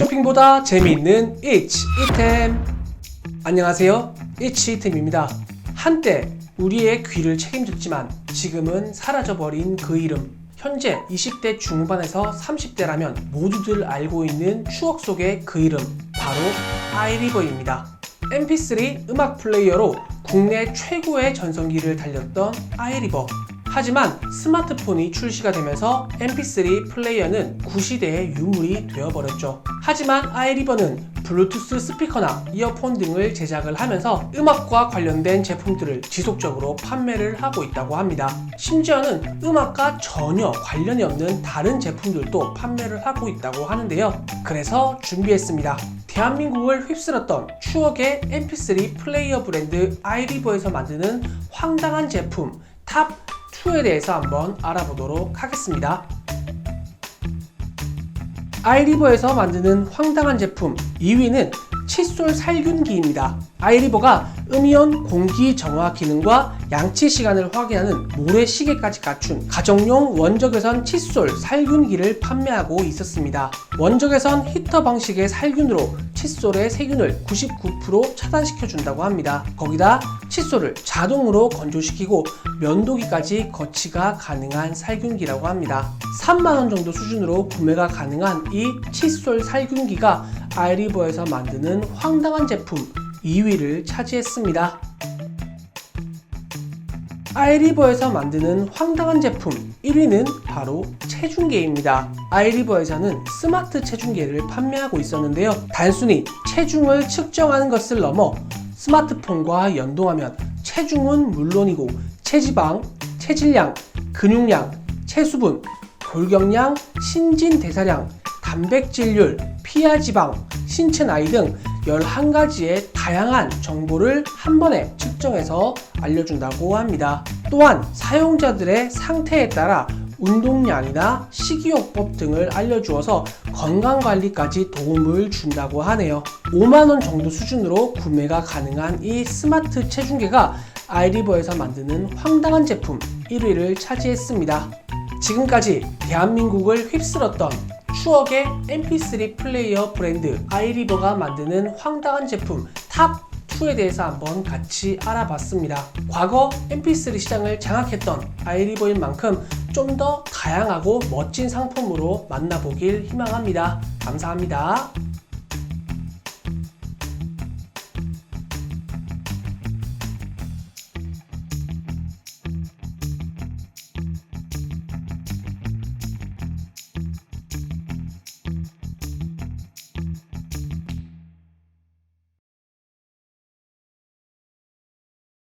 쇼핑보다 재미있는 It's 이템 안녕하세요. It's 이템입니다. 한때 우리의 귀를 책임졌지만 지금은 사라져버린 그 이름. 현재 20대 중반에서 30대라면 모두들 알고 있는 추억 속의 그 이름. 바로 아이리버입니다. Mp3 음악 플레이어로 국내 최고의 전성기를 달렸던 아이리버 하지만 스마트폰이 출시가 되면서 mp3 플레이어는 구시대의 유물이 되어버렸죠. 하지만 아이리버는 블루투스 스피커나 이어폰 등을 제작을 하면서 음악과 관련된 제품들을 지속적으로 판매를 하고 있다고 합니다. 심지어는 음악과 전혀 관련이 없는 다른 제품들도 판매를 하고 있다고 하는데요. 그래서 준비했습니다. 대한민국을 휩쓸었던 추억의 mp3 플레이어 브랜드 아이리버에서 만드는 황당한 제품 탑 2에 대해서 한번 알아보도록 하겠습니다. 아이리버에서 만드는 황당한 제품 2위는 칫솔 살균기입니다. 아이리버가 음이온 공기 정화 기능과 양치 시간을 확인하는 모래시계까지 갖춘 가정용 원적외선 칫솔 살균기를 판매하고 있었습니다. 원적외선 히터 방식의 살균으로 칫솔의 세균을 99% 차단시켜 준다고 합니다. 거기다 칫솔을 자동으로 건조시키고 면도기까지 거치가 가능한 살균기라고 합니다. 3만원 정도 수준으로 구매가 가능한 이 칫솔 살균기가 아이리버에서 만드는 황당한 제품 2위를 차지했습니다. 아이리버에서 만드는 황당한 제품 1위는 바로 체중계입니다. 아이리버에서는 스마트 체중계를 판매하고 있었는데요. 단순히 체중을 측정하는 것을 넘어 스마트폰과 연동하면 체중은 물론이고 체지방, 체질량, 근육량, 체수분, 골격량, 신진대사량, 단백질률, 피하지방, 신체 나이 등 11가지의 다양한 정보를 한 번에 측정해서 알려준다고 합니다. 또한 사용자들의 상태에 따라 운동량이나 식이요법 등을 알려주어서 건강관리까지 도움을 준다고 하네요. 5만원 정도 수준으로 구매가 가능한 이 스마트 체중계가 아이리버에서 만드는 황당한 제품 1위를 차지했습니다. 지금까지 대한민국을 휩쓸었던 추억의 mp3 플레이어 브랜드 아이리버가 만드는 황당한 제품 탑 2에 대해서 한번 같이 알아봤습니다. 과거 mp3 시장을 장악했던 아이리버인 만큼 좀 더 다양하고 멋진 상품으로 만나보길 희망합니다. 감사합니다.